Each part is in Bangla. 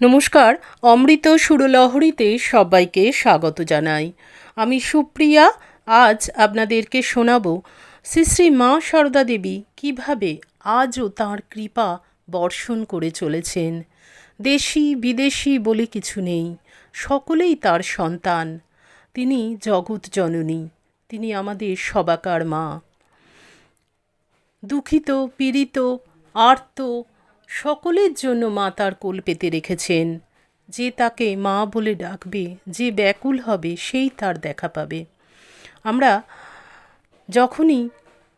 নমস্কার, অমৃত সুরলহরীতে সবাইকে স্বাগত জানাই। আমি সুপ্রিয়া, আজ আপনাদেরকে শোনাব শ্রী শ্রী মা সারদা দেবী কীভাবে আজও তাঁর কৃপা বর্ষণ করে চলেছেন। দেশি, বিদেশি বলে কিছু নেই, সকলেই তার সন্তান, তিনি জগৎ জননী। তিনি আমাদের সবাকার মা। দুঃখিত, পীড়িত, আর্ত, সকলের জন্য মা তার কোল পেতে রেখেছেন। যে তাকে মা বলে ডাকবে, যে ব্যাকুল হবে, সেই তার দেখা পাবে। আমরা যখনই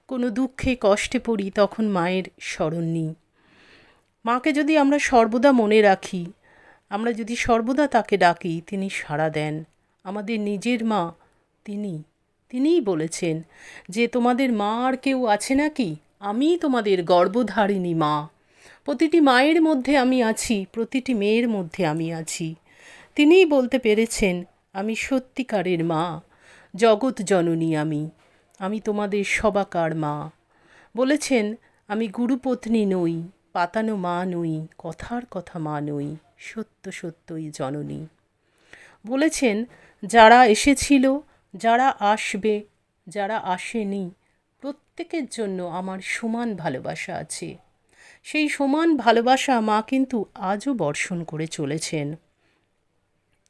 কোনো দুঃখে কষ্টে পড়ি, তখন মায়ের স্মরণ নিই। মাকে যদি আমরা সর্বদা মনে রাখি, আমরা যদি সর্বদা তাকে ডাকি, তিনি সাড়া দেন। আমাদের নিজের মা, তিনি তিনিই বলেছেন যে, তোমাদের মা আর কেউ আছে নাকি? আমিই তোমাদের গর্ভধারিণী মা। প্রতিটি মায়ের মধ্যে আমি আছি, প্রতিটি মেয়ের মধ্যে আমি আছি তিনিই বলতে পেরেছেন, আমি সত্যিকারের মা, জগৎ জননী আমি আমি তোমাদের সবাকার মা বলেছেন, আমি গুরুপত্নী নই, পাতানো মা নই, কথার কথা মা নই, সত্য সত্যই জননী বলেছেন, যারা এসেছিল যারা আসবে, যারা আসেনি, প্রত্যেকের জন্য আমার সমান ভালোবাসা আছে। সেই সমান ভালোবাসা মা কিন্তু আজও বর্ষণ করে চলেছেন।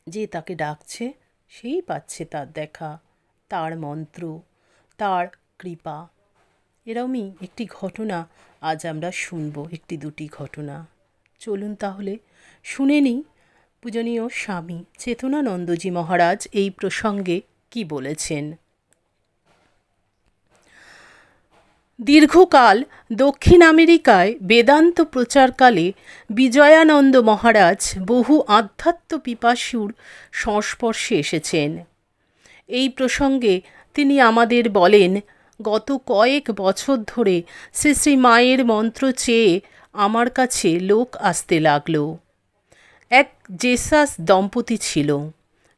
যে তাকে ডাকছে, সেই পাচ্ছে তার দেখা, তার মন্ত্র, তার কৃপা। এরমই একটি ঘটনা আজ আমরা শুনব, একটি দুটি ঘটনা। চলুন তাহলে শুনে নিই। পূজনীয় স্বামী চেতনানন্দজি মহারাজ এই প্রসঙ্গে কি বলেছেন? দীর্ঘকাল দক্ষিণ আমেরিকায় বেদান্ত প্রচারকালে বিজয়ানন্দ মহারাজ বহু আধ্যাত্ম পিপাসুর সংস্পর্শে এসেছেন। এই প্রসঙ্গে তিনি আমাদের বলেন, গত কয়েক বছর ধরে শ্রী শ্রী মায়ের মন্ত্র চেয়ে আমার কাছে লোক আসতে লাগল। এক জেসাস দম্পতি ছিল।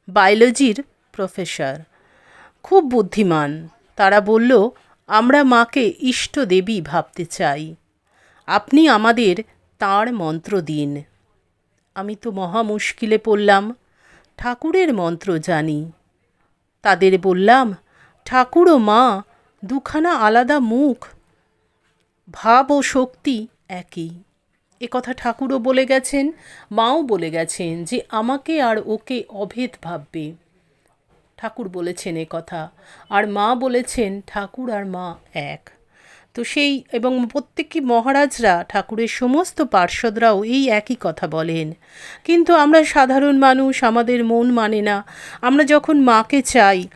বায়োলজির প্রফেসর। খুব বুদ্ধিমান। তারা বলল, আমরা মাকে ইষ্ট দেবী ভাবতে চাই। আপনি আমাদের তাঁর মন্ত্র দিন। আমি তো মহা মুশকিলে পড়লাম, ঠাকুরের মন্ত্র জানি। তাদের বললাম, ঠাকুর ও মা, দুখানা আলাদা মুখ, ভাব ও শক্তি একই। এ কথা ঠাকুরও বলে গেছেন, মাও বলে গেছেন যে আমাকে আর ওকে অভেদ ভাববে। ঠাকুর বলেছেন এ কথা। আর মা বলেছেন, ঠাকুর আর মা এক। তো সেই, এবং প্রত্যেকটি মহারাজরা, ঠাকুরের সমস্ত পার্ষদরাও এই একই কথা বলেন। কিন্তু আমরা সাধারণ মানুষ, আমাদের মন মানে না। আমরা যখন মাকে চাই,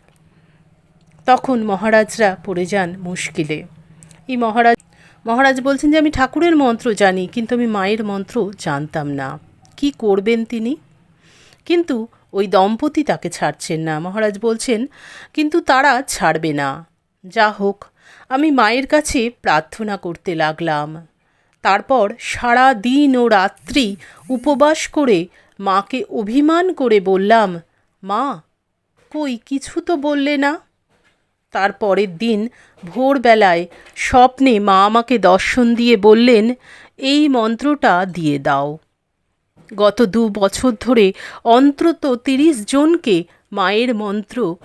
তখন মহারাজরা পড়ে যান মুশকিলে। এই মহারাজ মহারাজ বলছেন যে, আমি ঠাকুরের মন্ত্র জানি, কিন্তু আমি মায়ের মন্ত্র জানতাম না। কি করবেন তিনি? কিন্তু ওই দম্পতি তাকে ছাড়ছেন না, মহারাজ বলছেন, কিন্তু তারা ছাড়বে না। যা হোক, আমি মায়ের কাছে প্রার্থনা করতে লাগলাম। তারপর সারা দিন ও রাত্রি উপবাস করে মাকে অভিমান করে বললাম, মা, কই কিছু তো বললে না? তার পরের দিন ভোরবেলায় স্বপ্নে মা আমাকে দর্শন দিয়ে বললেন, এই মন্ত্রটা দিয়ে দাও। গত দু বছর ধরে অন্তত তিরিশ জনকে মায়ের মন্ত্র।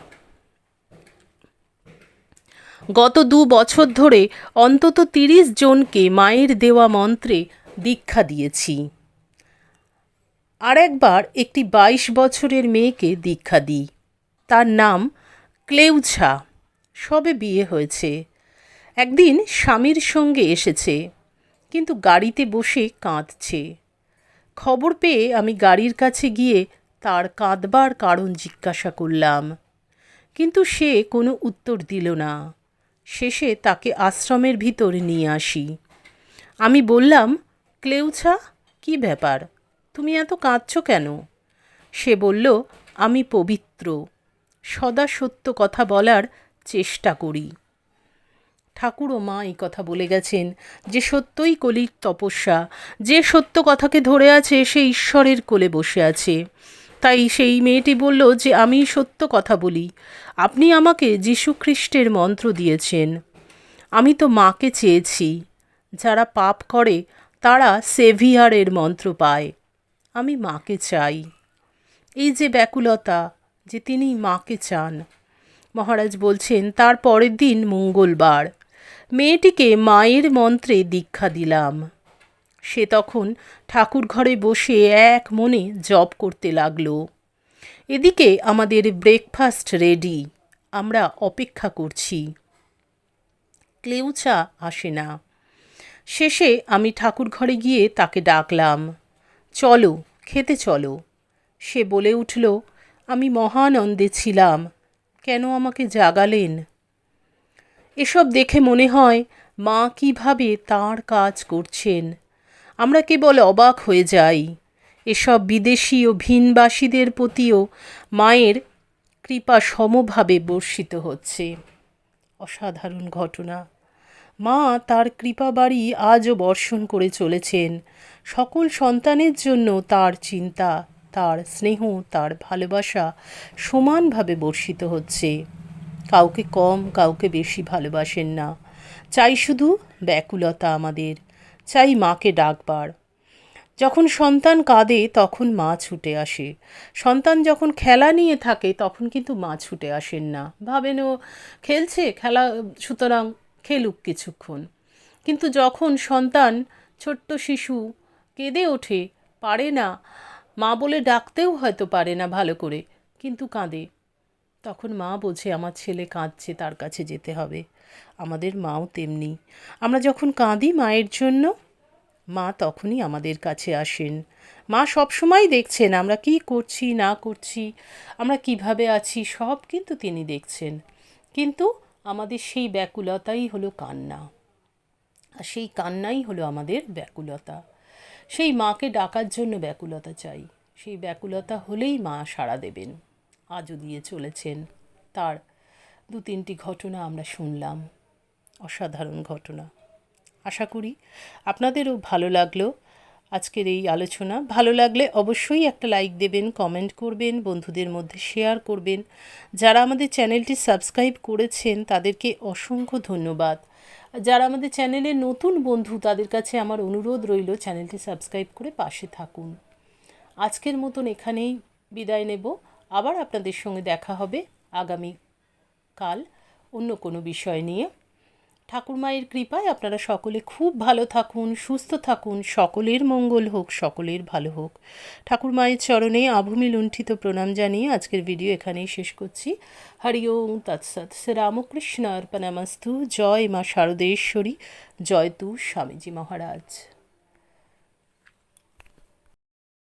গত দু বছর ধরে অন্তত তিরিশ জনকে মায়ের দেওয়া মন্ত্রে দীক্ষা দিয়েছি। আর একবার একটি বাইশ বছরের মেয়েকে দীক্ষা দিই। তার নাম ক্লেউছা। সবে বিয়ে হয়েছে। একদিন স্বামীর সঙ্গে এসেছে, কিন্তু গাড়িতে বসে কাঁদছে। খবর পেয়ে আমি গাড়ির কাছে গিয়ে তার কাঁদবার কারণ জিজ্ঞাসা করলাম। কিন্তু সে কোনো উত্তর দিল না। শেষে তাকে আশ্রমের ভিতর নিয়ে আসি। আমি বললাম, ক্লেউছা, কি ব্যাপার? তুমি এত কাঁদছ কেন? সে বলল, আমি পবিত্র। সদা সত্য কথা বলার চেষ্টা করি। ঠাকুর ও মা এই কথা বলে গেছেন যে সত্যই কলির তপস্যা, যে সত্য কথাকে ধরে আছে সে ঈশ্বরের কোলে বসে আছে। তাই সেই মেয়েটি বলল যে আমি সত্য কথা বলি, আপনি আমাকে যীশুখ্রিস্টের মন্ত্র দিয়েছেন। আমি তো মাকে চেয়েছি, যারা পাপ করে তারা সেভিয়ারের মন্ত্র পায়, আমি মাকে চাই। এই যে ব্যাকুলতা যে তিনি মাকে চান। মহারাজ বলছেন, তার পরের দিন মঙ্গলবার। মেয়েটিকে মায়ের মন্ত্রে দীক্ষা দিলাম। সে তখন ঠাকুর ঘরে বসে এক মনে জপ করতে লাগল। এদিকে আমাদের ব্রেকফাস্ট রেডি, আমরা অপেক্ষা করছি। ক্লেউচা আসে না। শেষে আমি ঠাকুর ঘরে গিয়ে তাকে ডাকলাম, চলো, খেতে চলো। সে বলে উঠল, আমি মহানন্দে ছিলাম, কেন আমাকে জাগালেন? এসব দেখে মনে হয় মা কীভাবে তার কাজ করছেন। আমরা কেবল অবাক হয়ে যাই। এসব বিদেশি ও ভিনবাসীদের প্রতিও মায়ের কৃপা সমভাবে বর্ষিত হচ্ছে। অসাধারণ ঘটনা। মা তার কৃপা বাড়ি আজও বর্ষণ করে চলেছেন। সকল সন্তানের জন্য তার চিন্তা, তার স্নেহ, তার ভালোবাসা সমানভাবে বর্ষিত হচ্ছে। কাউকে কম, কাউকে বেশি ভালোবাসেন না। চাই শুধু ব্যাকুলতা আমাদের, চাই মাকে ডাকবার। যখন সন্তান কাঁদে, তখন মা ছুটে আসে। সন্তান যখন খেলা নিয়ে থাকে, তখন কিন্তু মা ছুটে আসেন না। ভাবেন ও খেলছে, খেলা, সুতরাং খেলুক কিছুক্ষণ। কিন্তু যখন সন্তান ছোট্ট শিশু কেঁদে ওঠে, পারে না, মা বলে ডাকতেও হয়তো পারে না ভালো করে, কিন্তু কাঁদে। তখন মা বোঝে আমার ছেলে কাঁদছে, তার কাছে যেতে হবে। আমাদের মাও তেমনি। আমরা যখন কাঁদি মায়ের জন্য, মা তখনই আমাদের কাছে আসেন। মা সবসময় দেখছেন আমরা কি করছি, না করছি, আমরা কীভাবে আছি, সব কিন্তু তিনি দেখছেন। কিন্তু আমাদের সেই ব্যাকুলতাই হলো কান্না। আর সেই কান্নাই হলো আমাদের ব্যাকুলতা। সেই মাকে ডাকার জন্য ব্যাকুলতা চাই। সেই ব্যাকুলতা হলেই মা সাড়া দেবেন। আজও দিয়ে চলেছেন। তার দু তিনটি ঘটনা আমরা শুনলাম। অসাধারণ ঘটনা। আশা করি আপনাদেরও ভালো লাগল আজকের এই আলোচনা। ভালো লাগলে অবশ্যই একটা লাইক দেবেন, কমেন্ট করবেন, বন্ধুদের মধ্যে শেয়ার করবেন। যারা আমাদের চ্যানেলটি সাবস্ক্রাইব করেছেন, তাদেরকে অসংখ্য ধন্যবাদ। যারা আমাদের চ্যানেলের নতুন বন্ধু, তাদের কাছে আমার অনুরোধ রইল চ্যানেলটি সাবস্ক্রাইব করে পাশে থাকুন। আজকের মতন এখানেই বিদায় নেব। আবার আপনাদের সঙ্গে দেখা হবে আগামী কাল অন্য কোনো বিষয় নিয়ে। ঠাকুরমায়ের কৃপায় আপনারা সকলে খুব ভালো থাকুন, সুস্থ থাকুন, সকলের মঙ্গল হোক, সকলের ভালো হোক। ঠাকুরমায়ের চরণে আভূমি লুণ্ঠিত প্রণাম জানিয়ে আজকের ভিডিও এখানেই শেষ করছি। হরি ওম তৎসৎ শ্রী রামকৃষ্ণ অর্পণামস্তু। জয় মা শারদেশ্বরী। জয় তু স্বামীজি মহারাজ।